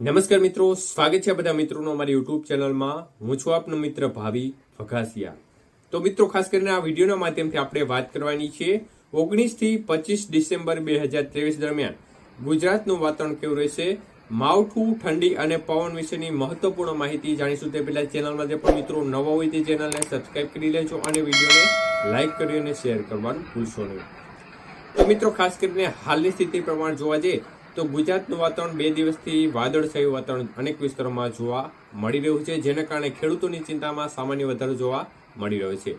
નમસ્કાર મિત્રો, સ્વાગત છે બધા મિત્રોનો અમારી યુટ્યુબ ચેનલમાં. હું છું આપનો મિત્ર ભાવિ વઘાસિયા તો મિત્રો, ખાસ કરીને આ વિડીયોના માધ્યમથી આપણે વાત કરવાની છે ઓગણીસથી પચીસ ડિસેમ્બર બે હજાર ત્રેવીસ દરમિયાન. ગુજરાતનું વાતાવરણ કેવું રહેશે? માવઠું, ઠંડી અને પવન વિશેની મહત્વપૂર્ણ માહિતી જાણીશું તે પહેલાં ચેનલમાં. જે પણ મિત્રો નવા હોય તે ચેનલને સબસ્ક્રાઇબ કરી લેજો અને વિડીયોને લાઇક કરી અને શેર કરવાનું ભૂલશો નહીં. તો મિત્રો, ખાસ કરીને હાલની સ્થિતિ પ્રમાણે જોવા જઈએ તો ગુજરાતનું વાતાવરણ બે દિવસથી વાદળછાયું વાતાવરણ અનેક વિસ્તારોમાં જોવા મળી રહ્યું છે, જેના કારણે ખેડૂતોની ચિંતામાં સામાન્ય વધારો જોવા મળી રહ્યો છે.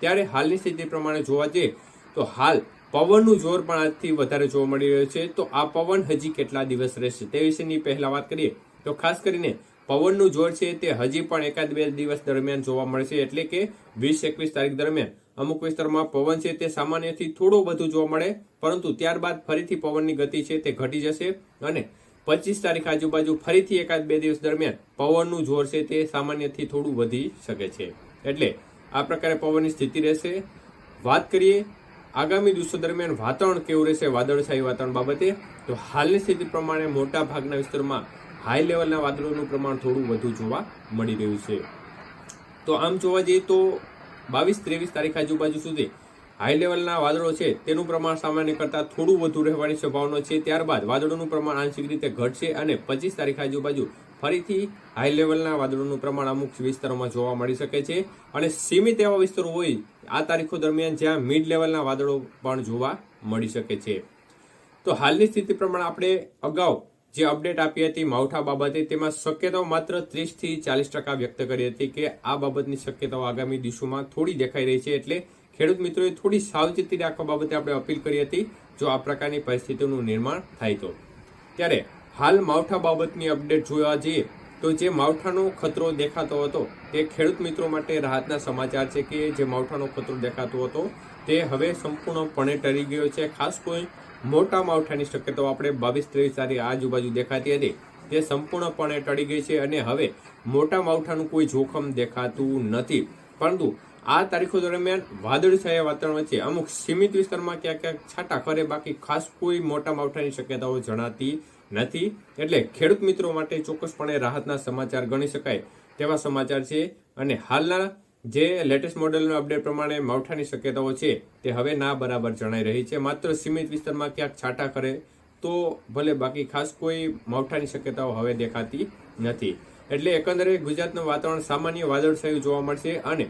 ત્યારે હાલની સ્થિતિ પ્રમાણે જોવા જઈએ તો હાલ પવનનું જોર પણ આજથી વધારે જોવા મળી રહ્યું છે. તો આ પવન હજી કેટલા દિવસ રહેશે તે વિશેની પહેલા વાત કરીએ તો ખાસ કરીને પવનનું જોર છે તે હજી પણ એકાદ બે દિવસ દરમિયાન જોવા મળશે, એટલે કે વીસ એકવીસ તારીખ દરમિયાન. અમુક વિસ્તારમાં પવન છે તે સામાન્યથી થોડો વધુ જોવા મળે, પરંતુ ત્યારબાદ ફરીથી પવનની ગતિ છે તે ઘટી જશે અને પચીસ તારીખ આજુબાજુ ફરીથી એકાદ બે દિવસ દરમિયાન પવનનું જોર છે તે સામાન્યથી થોડું વધી શકે છે. એટલે આ પ્રકારે પવનની સ્થિતિ રહેશે. વાત કરીએ, આગામી દિવસો દરમિયાન વાતાવરણ કેવું રહેશે વાદળછાયું વાતાવરણ બાબતે, તો હાલની સ્થિતિ પ્રમાણે મોટા ભાગના વિસ્તારમાં હાઈ લેવલના વાદળોનું પ્રમાણ થોડું વધુ જોવા મળી રહ્યું છે. તો આમ જોવા જઈએ તો બાવીસ, ત્રેવીસ તારીખ આજુબાજુ સુધી હાઈ લેવલના વાદળો છે, તેનું પ્રમાણ સામાન્ય કરતાં થોડું વધુ રહેવાની સંભાવના છે. ત્યારબાદ વાદળોનું પ્રમાણ આંશિક રીતે ઘટશે અને પચીસ તારીખ આજુબાજુ ફરીથી હાઈ લેવલના વાદળોનું પ્રમાણ અમુક વિસ્તારોમાં જોવા મળી શકે છે. અને સીમિત એવા વિસ્તારો હોય, આ તારીખો દરમિયાન જ્યાં મિડ લેવલના વાદળો પણ જોવા મળી શકે છે. તો હાલની સ્થિતિ પ્રમાણે આપણે અગાઉ જે અપડેટ આપી હતી માવઠા બાબતે, તેમાં શક્યતાઓ માત્ર ત્રીસથી ચાલીસ ટકા વ્યક્ત કરી હતી કે આ બાબતની શક્યતાઓ આગામી દિવસોમાં થોડી દેખાઈ રહી છે એટલે ખેડૂત મિત્રોએ થોડી સાવચેતી રાખવા બાબતે આપણે અપીલ કરી હતી, જો આ પ્રકારની પરિસ્થિતિનું નિર્માણ થાય તો. ત્યારે હાલ માવઠા બાબતની અપડેટ જોવા જઈએ, તો જે માવઠાનો ખતરો દેખાતો હતો, તે ખેડૂત મિત્રો માટે રાહતના સમાચાર છે કે જે માવઠાનો ખતરો દેખાતો હતો, તે હવે સંપૂર્ણપણે ટરી ગયો છે. ખાસ કોઈ મોટા માવઠાની શક્યતાઓ આપણે બાવીસ ત્રેવીસ તારીખ આજુબાજુ દેખાતી હતી. તે સંપૂર્ણપણે ટળી ગઈ છે અને હવે મોટા માવઠાનું કોઈ જોખમ દેખાતું નથી. પરંતુ આ તારીખો દરમિયાન વાદળછાયા વાતાવરણ વચ્ચે અમુક સીમિત વિસ્તારમાં ક્યાંક ક્યાંક છાંટા કરે બાકી ખાસ કોઈ મોટા માવઠાની શક્યતાઓ જણાતી નથી. એટલે ખેડૂત મિત્રો માટે ચોક્કસપણે રાહતના સમાચાર ગણી શકાય તેવા સમાચાર છે. અને હાલના જે લેટેસ્ટ મોડેલના અપડેટ પ્રમાણે માવઠાની શક્યતાઓ છે, તે હવે ના બરાબર જણાઈ રહી છે. માત્ર સીમિત વિસ્તારમાં ક્યાંક છાંટા કરે તો ભલે બાકી ખાસ કોઈ માવઠાની શક્યતાઓ હવે દેખાતી નથી. એટલે એકંદરે ગુજરાતનું વાતાવરણ સામાન્ય વાદળછાયું જોવા મળશે અને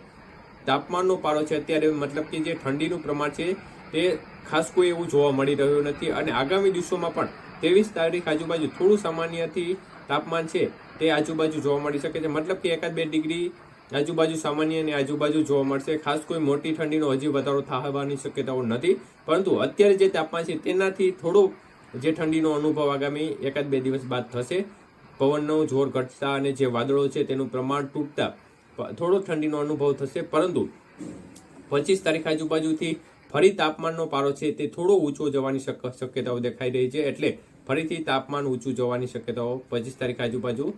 તાપમાનનો પારો છે અત્યારે મતલબ કે જે ઠંડીનું પ્રમાણ છે, તે ખાસ કોઈ એવું જોવા મળી રહ્યું નથી. અને આગામી દિવસોમાં પણ ત્રેવીસ તારીખ આજુબાજુ થોડું સામાન્યથી તાપમાન છે, તે આજુબાજુ જોવા મળી શકે છે. મતલબ કે એકાદ બે ડિગ્રી આજુબાજુ સામાન્ય અને આજુબાજુ જોવા મળશે. ખાસ કોઈ મોટી ઠંડીનો હજી વધારો થવાની શક્યતાઓ નથી. પરંતુ અત્યારે જે તાપમાન છે તેનાથી થોડો જે ઠંડીનો અનુભવ આગામી એકાદ બે દિવસ બાદ થશે. પવનનો જોર ઘટતા અને જે વાદળો છે તેનું પ્રમાણ તૂટતા થોડો ઠંડીનો અનુભવ થશે. પરંતુ પચીસ તારીખ આજુબાજુથી ફરી તાપમાનનો પારો છે તે થોડો ઊંચો જવાની શક- શક્યતાઓ દેખાઈ રહી છે. એટલે ફરીથી તાપમાન ઊંચું જવાની શક્યતાઓ પચીસ તારીખ આજુબાજુ